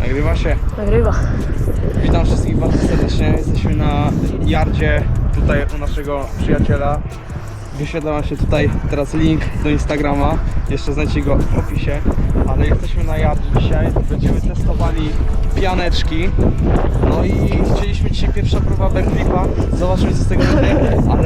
Nagrywa się. Nagrywa. Witam wszystkich bardzo serdecznie. Jesteśmy na jardzie tutaj u naszego przyjaciela. Wyświetla się tutaj teraz link do Instagrama. Jeszcze znajdziecie go w opisie. Ale jesteśmy na jardzie dzisiaj. Będziemy testowali pianeczki. No i chcieliśmy dzisiaj pierwsza próba backflipa. Zobaczymy co z tego będzie. Ale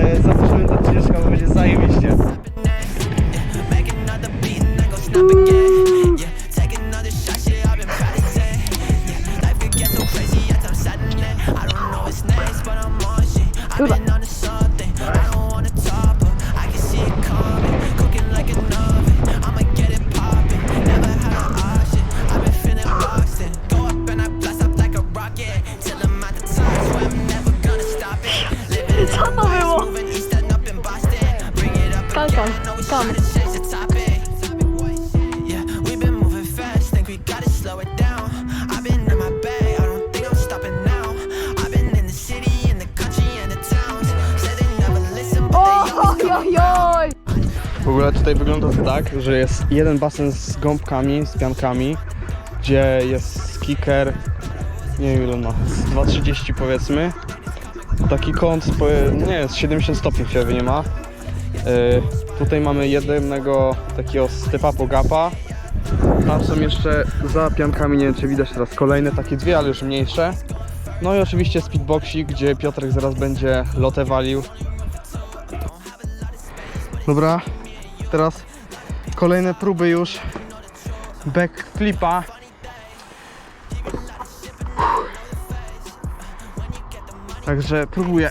oj, oj. W ogóle tutaj wygląda to tak, że jest jeden basen z gąbkami, z piankami, gdzie jest kicker, nie wiem ile on ma, z 2,30 powiedzmy. Taki kąt, powie- nie jest 70 stopni w nie ma. Yy, tutaj mamy jednego takiego step-upu gapa. Tam są jeszcze za piankami, nie wiem czy widać teraz kolejne takie dwie, ale już mniejsze. No i oczywiście speedboxik, gdzie Piotrek zaraz będzie lotę walił. Dobra, teraz kolejne próby już backflipa. Także próbuję.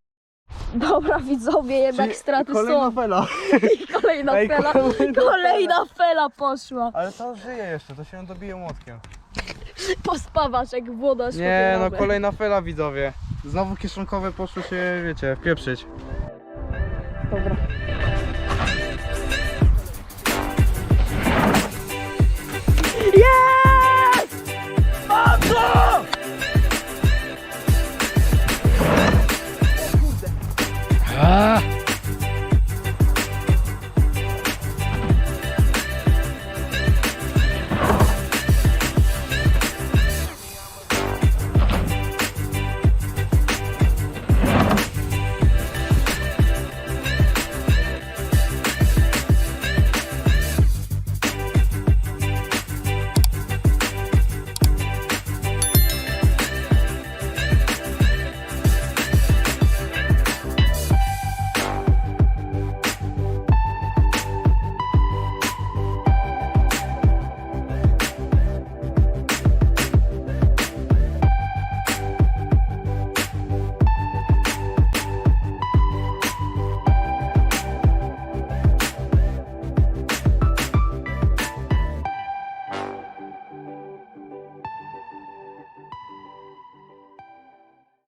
Dobra, widzowie, jednak straty Kolejna są. fela. I kolejna Ej, fela. kolejna Kolejna fela poszła. Ale to żyje jeszcze, to się dobije młotkiem. Pospawasz jak woda Nie no, kolejna fela widzowie. Znowu kieszonkowe poszły się, wiecie, wpieprzyć. Dobra.